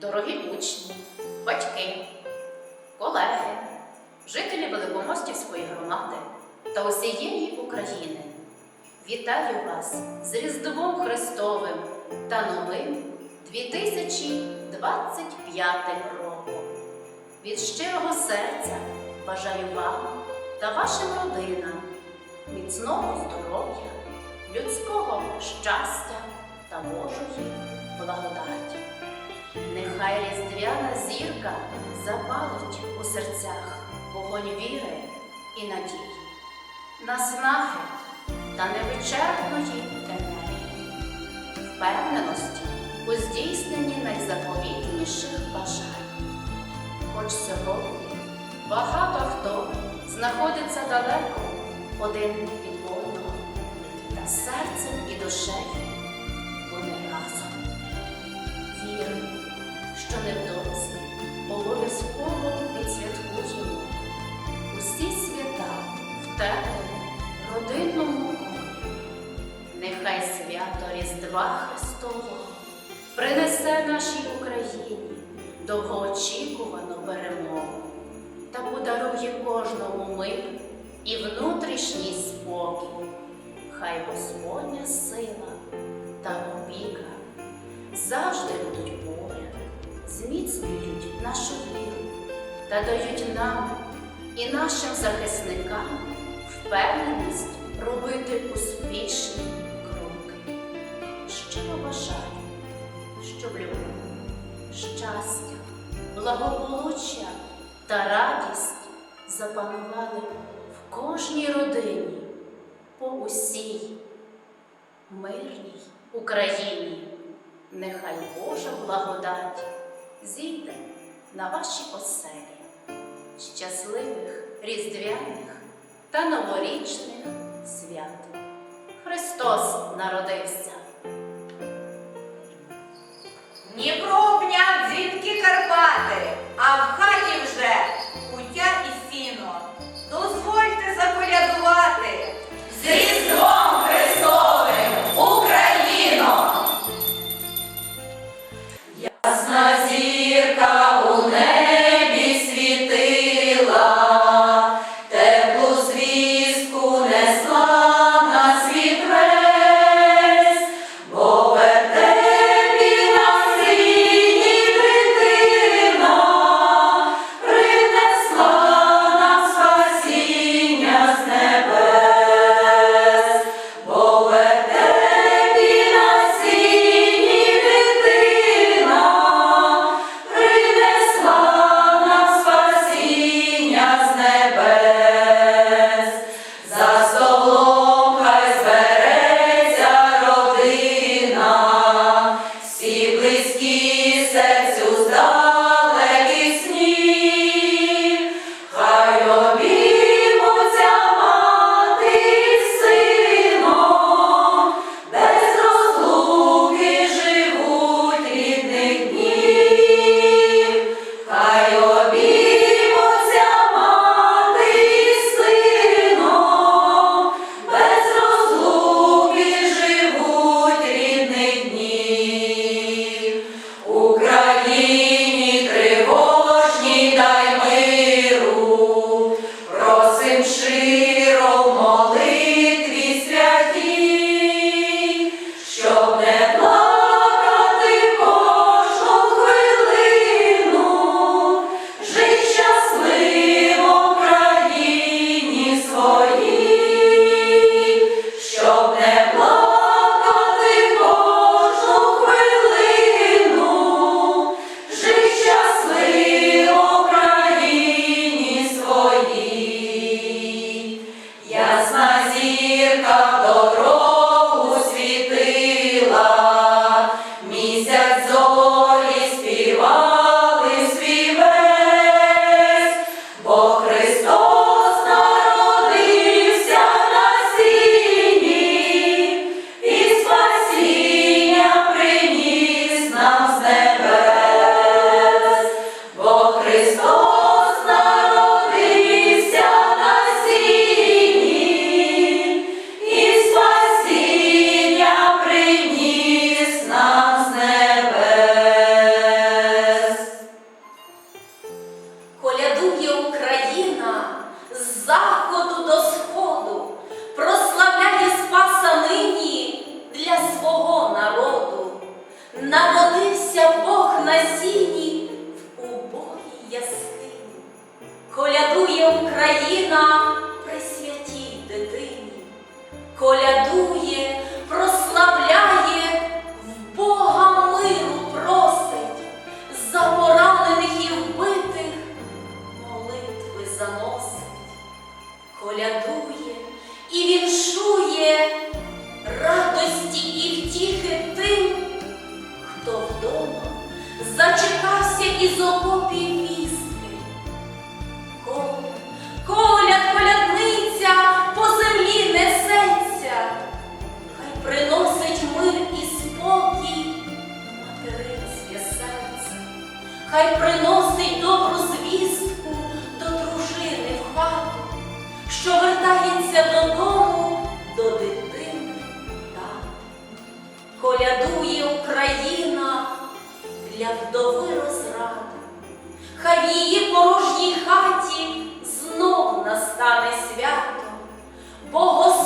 дорогі учні, батьки, колеги, жителі Великомостівської громади та усієї України. Вітаю вас з Різдвом Христовим та новим 2025 роком. Від щирого серця бажаю вам та вашим родинам міцного здоров'я, людського щастя та Божої благодаті. Нехай різдвяна зірка запалить у серцях вогонь віри і надії, наснаги та невичерпної енергії, впевненості у здійсненні найзаповітніших бажань. Хоч сьогодні багато хто знаходиться далеко один від одного, та серцем і душею нашій Україні довгоочікувану перемогу та подарує кожному мир і внутрішній спокій. Хай Господня сила та опіка завжди будуть поряд, зміцнюють нашу віру та дають нам і нашим захисникам впевненість робити успішні кроки. Щиро бажаю, щоб любов, щастя, благополуччя та радість запанували в кожній родині по усій мирній Україні. Нехай Божа благодать зійде на ваші оселі, щасливих різдвяних та новорічних свят. Христос народився! lado Гірка дорога. Україна при святій дитині. хай приносить добру звістку до дружини в хату, що вертається додому до дитини та колядує Україна для вдови розради, хай в її порожній хаті знов настане свято. Бо Господь.